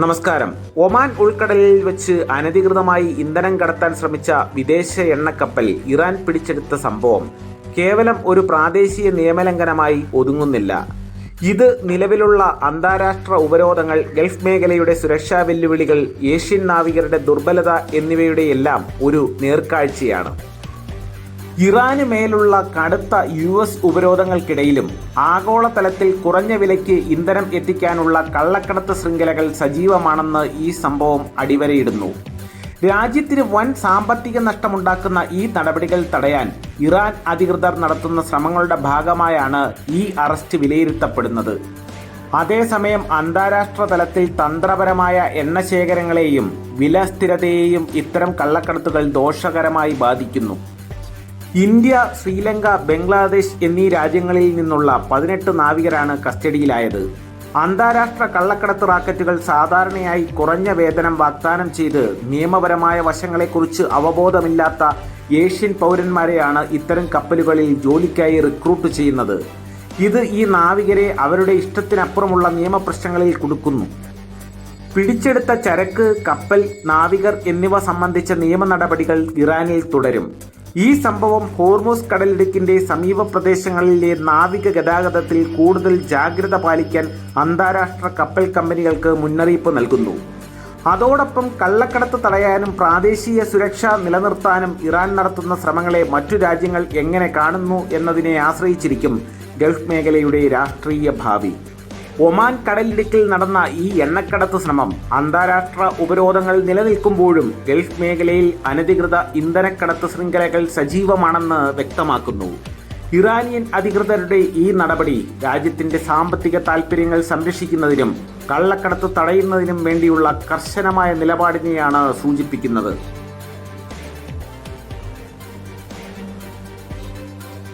നമസ്കാരം. ഒമാൻ ഉൾക്കടലിൽ വെച്ച് അനധികൃതമായി ഇന്ധനം കടത്താൻ ശ്രമിച്ച വിദേശ എണ്ണക്കപ്പൽ ഇറാൻ പിടിച്ചെടുത്ത സംഭവം കേവലം ഒരു പ്രാദേശിക നിയമലംഘനമായി ഒതുങ്ങുന്നില്ല. ഇത് നിലവിലുള്ള അന്താരാഷ്ട്ര ഉപരോധങ്ങൾ ഗൾഫ് മേഖലയുടെ സുരക്ഷാ വെല്ലുവിളികൾ ഏഷ്യൻ നാവികരുടെ ദുർബലത എന്നിവയുടെയെല്ലാം ഒരു നേർക്കാഴ്ചയാണ്. ഇറാന് മേലുള്ള കടുത്ത യു എസ് ഉപരോധങ്ങൾക്കിടയിലും ആഗോളതലത്തിൽ കുറഞ്ഞ വിലയ്ക്ക് ഇന്ധനം എത്തിക്കാനുള്ള കള്ളക്കടത്ത് ശൃംഖലകൾ സജീവമാണെന്ന് ഈ സംഭവം അടിവരയിടുന്നു. രാജ്യത്തിന് വൻ സാമ്പത്തിക നഷ്ടമുണ്ടാക്കുന്ന ഈ നടപടികൾ തടയാൻ ഇറാൻ അധികൃതർ നടത്തുന്ന ശ്രമങ്ങളുടെ ഭാഗമായാണ് ഈ അറസ്റ്റ് വിലയിരുത്തപ്പെടുന്നത്. അതേസമയം അന്താരാഷ്ട്ര തലത്തിൽ തന്ത്രപരമായ എണ്ണശേഖരങ്ങളെയും വില സ്ഥിരതയെയും ഇത്തരം കള്ളക്കടത്തുകൾ ദോഷകരമായി ബാധിക്കുന്നു. ഇന്ത്യ ശ്രീലങ്ക ബംഗ്ലാദേശ് എന്നീ രാജ്യങ്ങളിൽ നിന്നുള്ള പതിനെട്ട് നാവികരാണ് കസ്റ്റഡിയിലായത്. അന്താരാഷ്ട്ര കള്ളക്കടത്ത് റാക്കറ്റുകൾ സാധാരണയായി കുറഞ്ഞ വേതനം വാഗ്ദാനം ചെയ്ത് നിയമപരമായ വശങ്ങളെക്കുറിച്ച് അവബോധമില്ലാത്ത ഏഷ്യൻ പൗരന്മാരെയാണ് ഇത്തരം കപ്പലുകളിൽ ജോലിക്കായി റിക്രൂട്ട് ചെയ്യുന്നത്. ഇത് ഈ നാവികരെ അവരുടെ ഇഷ്ടത്തിനപ്പുറമുള്ള നിയമപ്രശ്നങ്ങളിൽ കൊടുക്കുന്നു. പിടിച്ചെടുത്ത ചരക്ക് കപ്പൽ നാവികർ എന്നിവ സംബന്ധിച്ച നിയമ നടപടികൾ ഇറാനിൽ തുടരും. ഈ സംഭവം ഹോർമോസ് കടലിടുക്കിന്റെ സമീപ പ്രദേശങ്ങളിലെ നാവിക ഗതാഗതത്തിൽ കൂടുതൽ ജാഗ്രത പാലിക്കാൻ അന്താരാഷ്ട്ര കപ്പൽ കമ്പനികൾക്ക് മുന്നറിയിപ്പ് നൽകുന്നു. അതോടൊപ്പം കള്ളക്കടത്ത് തടയാനും പ്രാദേശിക സുരക്ഷ നിലനിർത്താനും ഇറാൻ നടത്തുന്ന ശ്രമങ്ങളെ മറ്റു രാജ്യങ്ങൾ എങ്ങനെ കാണുന്നു എന്നതിനെ ആശ്രയിച്ചിരിക്കും ഗൾഫ് മേഖലയുടെ രാഷ്ട്രീയ ഭാവി. ഒമാൻ കടലിടുക്കിൽ നടന്ന ഈ എണ്ണക്കടത്ത് ശ്രമം അന്താരാഷ്ട്ര ഉപരോധങ്ങൾ നിലനിൽക്കുമ്പോഴും ഗൾഫ് മേഖലയിൽ അനധികൃത ഇന്ധനക്കടത്ത് ശൃംഖലകൾ സജീവമാണെന്ന് വ്യക്തമാക്കുന്നു. ഇറാനിയൻ അധികൃതരുടെ ഈ നടപടി രാജ്യത്തിന്റെ സാമ്പത്തിക താൽപ്പര്യങ്ങൾ സംരക്ഷിക്കുന്നതിനും കള്ളക്കടത്ത് തടയുന്നതിനും വേണ്ടിയുള്ള കർശനമായ നിലപാടിനെയാണ് സൂചിപ്പിക്കുന്നത്.